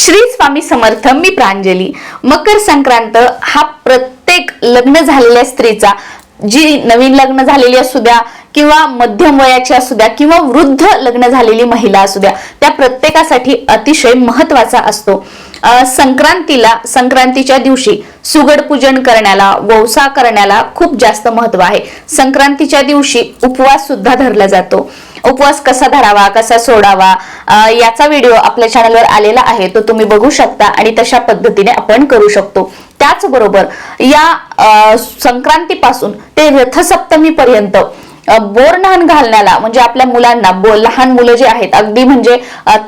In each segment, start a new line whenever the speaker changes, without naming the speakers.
श्री स्वामी समर्थ मी प्रांजली. मकर संक्रांत हा प्रत्येक लग्न झालेल्या स्त्रीचा जी नवीन लग्न झालेली असू द्या किंवा मध्यम वयाची असू द्या किंवा वृद्ध लग्न झालेली महिला असू द्या त्या प्रत्येकासाठी अतिशय महत्त्वाचा असतो. संक्रांतीला संक्रांतीच्या दिवशी सुगड पूजन करण्याला वौसा करण्याला खूप जास्त महत्त्व आहे. संक्रांतीच्या दिवशी उपवास सुद्धा धरला जातो. उपवास कसा धरावा कसा सोडावा अं, याचा व्हिडिओ आपल्या चॅनलवर आलेला आहे. तो तुम्ही बघू शकता आणि तशा पद्धतीने आपण करू शकतो. त्याचबरोबर या अं, संक्रांतीपासून ते रथसप्तमी पर्यंत घालण्याला म्हणजे आपल्या मुलांना लहान मुलं जे आहेत अगदी म्हणजे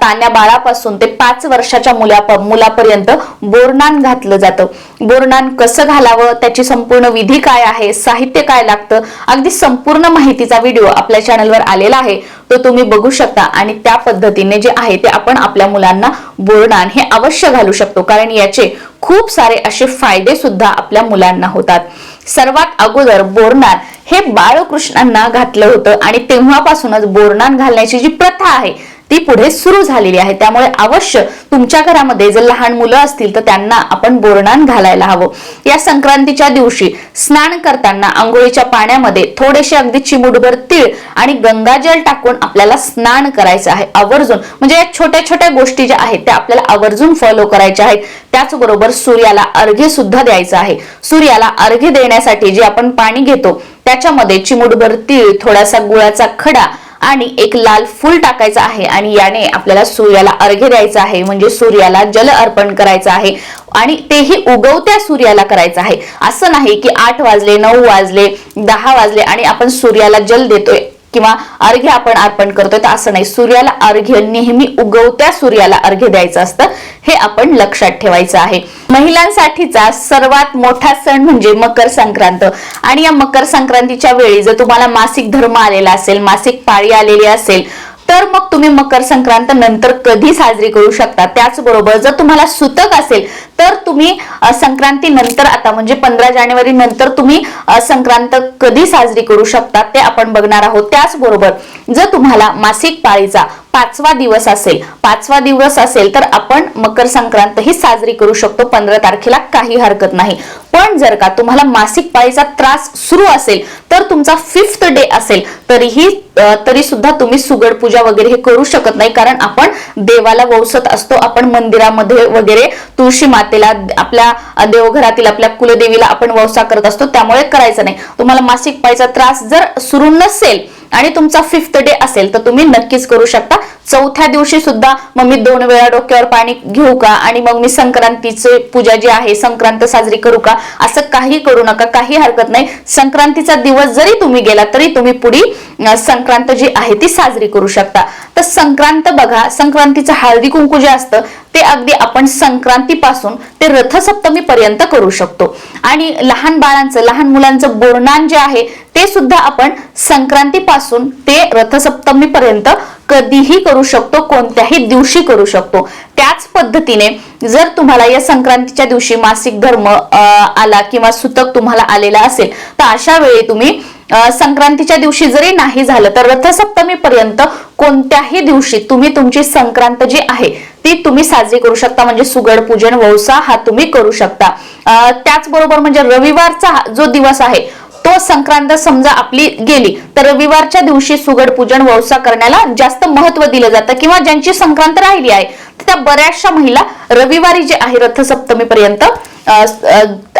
तान्या बाळापासून ते पाच वर्षाच्या मुला मुलापर्यंत बोरनान घातलं जातं. बोरनान कसं घालावं त्याची संपूर्ण विधी काय आहे साहित्य काय लागतं अगदी संपूर्ण माहितीचा व्हिडिओ आपल्या चॅनलवर आलेला आहे तो तुम्ही बघू शकता. आणि त्या पद्धतीने जे आहे ते आपण आपल्या मुलांना बोरनान हे अवश्य घालू शकतो. कारण याचे खूप सारे असे फायदे सुद्धा आपल्या मुलांना होतात. सर्वात अगोदर बोरनान हे बाळकृष्णांना घातलं होतं आणि तेव्हापासूनच बोरणान घालण्याची जी प्रथा आहे ती पुढे सुरू झालेली आहे. त्यामुळे अवश्य तुमच्या घरामध्ये जर लहान मुलं असतील तर त्यांना आपण बोरणान घालायला हवं. या संक्रांतीच्या दिवशी स्नान करताना आंघोळीच्या पाण्यामध्ये थोडेसे अगदी चिमुटभर तीळ आणि गंगाजल टाकून आपल्याला स्नान करायचं आहे. आवर्जून म्हणजे या छोट्या छोट्या गोष्टी ज्या आहेत त्या आपल्याला आवर्जून फॉलो करायच्या आहेत. त्याचबरोबर सूर्याला अर्घ्य सुद्धा द्यायचं आहे. सूर्याला अर्घ्य देण्यासाठी जे आपण पाणी घेतो त्याच्यामध्ये चिमुटभर तीळ थोडासा गुळाचा खडा आणि एक लाल फूल टाकायचं आहे आणि याने आपल्याला सूर्याला अर्घ्य द्यायचं आहे. म्हणजे सूर्याला जल अर्पण करायचं आहे आणि तेही उगवत्या सूर्याला करायचं आहे. असं नाही की आठ वाजले नऊ वाजले दहा वाजले आणि आपण सूर्याला जल देतोय. किंवा अर्घ्य आपण अर्पण करतोय तर असं नाही. सूर्याला अर्घ्य नेहमी उगवत्या सूर्याला अर्घ्य द्यायचं असतं हे आपण लक्षात ठेवायचं आहे. महिलांसाठीचा सर्वात मोठा सण म्हणजे मकर संक्रांत. आणि या मकर संक्रांतीच्या वेळी जर तुम्हाला मासिक धर्म आलेला असेल मासिक पाळी आलेली असेल तर मग तुम्ही मकर संक्रांत नंतर कधी साजरी करू शकता? त्याचबरोबर जर तुम्हाला सुतक असेल तर तुम्ही संक्रांती नंतर आता म्हणजे पंधरा जानेवारी नंतर तुम्ही संक्रांत कधी साजरी करू शकता ते आपण बघणार आहोत. त्याचबरोबर जर तुम्हाला मासिक पाळीचा पाचवा दिवस असेल पाचवा दिवस असेल तर आपण मकर संक्रांत ही साजरी करू शकतो. पंधरा तारखेला काही हरकत नाही. पण जर का तुम्हाला मासिक पाळीचा त्रास सुरू असेल जर तुमचा फिफ्थ डे असेल तरीही तरी सुद्धा तुम्ही सुगड पूजा वगैरे हे करू शकत नाही कारण आपण देवाला वौसत असतो आपण मंदिरामध्ये वगैरे तुळशी मातेला आपल्या देवघरातील आपल्या कुलदेवीला आपण वौसा करत असतो त्यामुळे करायचं नाही. तुम्हाला मासिक पायचा त्रास जर सुरू नसेल आणि तुमचा फिफ्थ डे असेल तर तुम्ही नक्कीच करू शकता. चौथ्या दिवशी सुद्धा मग मी दोन वेळा डोक्यावर पाणी घेऊ का? आणि मग मी संक्रांतीचे पूजा जी आहे संक्रांत साजरी करू का? असं काही करू नका काही हरकत नाही. संक्रांतीचा दिवस जरी तुम्ही गेला तरी तुम्ही पुढी संक्रांत जी आहे ती साजरी करू शकता. तर संक्रांत बघा. संक्रांतीचं हळदी कुंकू जे असतं ते अगदी आपण संक्रांतीपासून ते रथसप्तमी पर्यंत करू शकतो. आणि लहान बाळांचं लहान मुलांचं बोरणान जे आहे ते सुद्धा आपण संक्रांतीपासून ते रथसप्तमी पर्यंत कधीही करू शकतो कोणत्याही दिवशी करू शकतो. त्याच पद्धतीने जर तुम्हाला या संक्रांतीच्या दिवशी मासिक धर्म अं, आला किंवा सुतक तुम्हाला आलेला असेल तर अशा वेळी तुम्ही संक्रांतीच्या दिवशी जरी नाही झालं तर रथसप्तमी पर्यंत कोणत्याही दिवशी तुम्ही तुमची संक्रांत जी आहे ती तुम्ही साजरी करू शकता. म्हणजे सुगड पूजन वौसा हा तुम्ही करू शकता. त्याचबरोबर म्हणजे रविवारचा जो दिवस आहे तो संक्रांत समजा आपली गेली तर रविवारच्या दिवशी सुगड पूजन वौसा करण्याला जास्त महत्त्व दिलं जातं. किंवा ज्यांची संक्रांत राहिली आहे त्या बऱ्याचशा महिला रविवारी जे आहे रथसप्तमी पर्यंत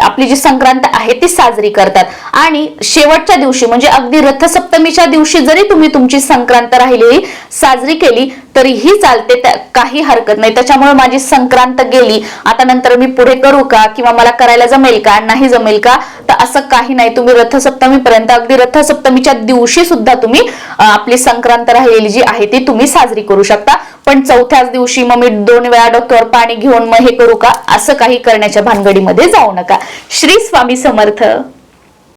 आपली जी संक्रांत आहे ती साजरी करतात. आणि शेवटच्या दिवशी म्हणजे अगदी रथसप्तमीच्या दिवशी जरी तुम्ही तुमची संक्रांत राहिलेली साजरी केली तरीही चालते त्या- काही हरकत नाही. त्याच्यामुळे माझी संक्रांत गेली. आता नंतर मी पुढे करू का? किंवा मला करायला जमेल का? नाही जमेल का? तर असं काही नाही. तुम्ही रथसप्तमी पर्यंत अगदी रथसप्तमीच्या दिवशी सुद्धा तुम्ही आपली संक्रांत राहिलेली जी आहे ती तुम्ही साजरी करू शकता. पण चौथ्याच दिवशी मग मी दोन वेळा डोक्यावर पाणी घेऊन मग हे करू का? असं काही करण्याच्या भानगडीमध्ये जाऊ नका. श्री स्वामी समर्थ.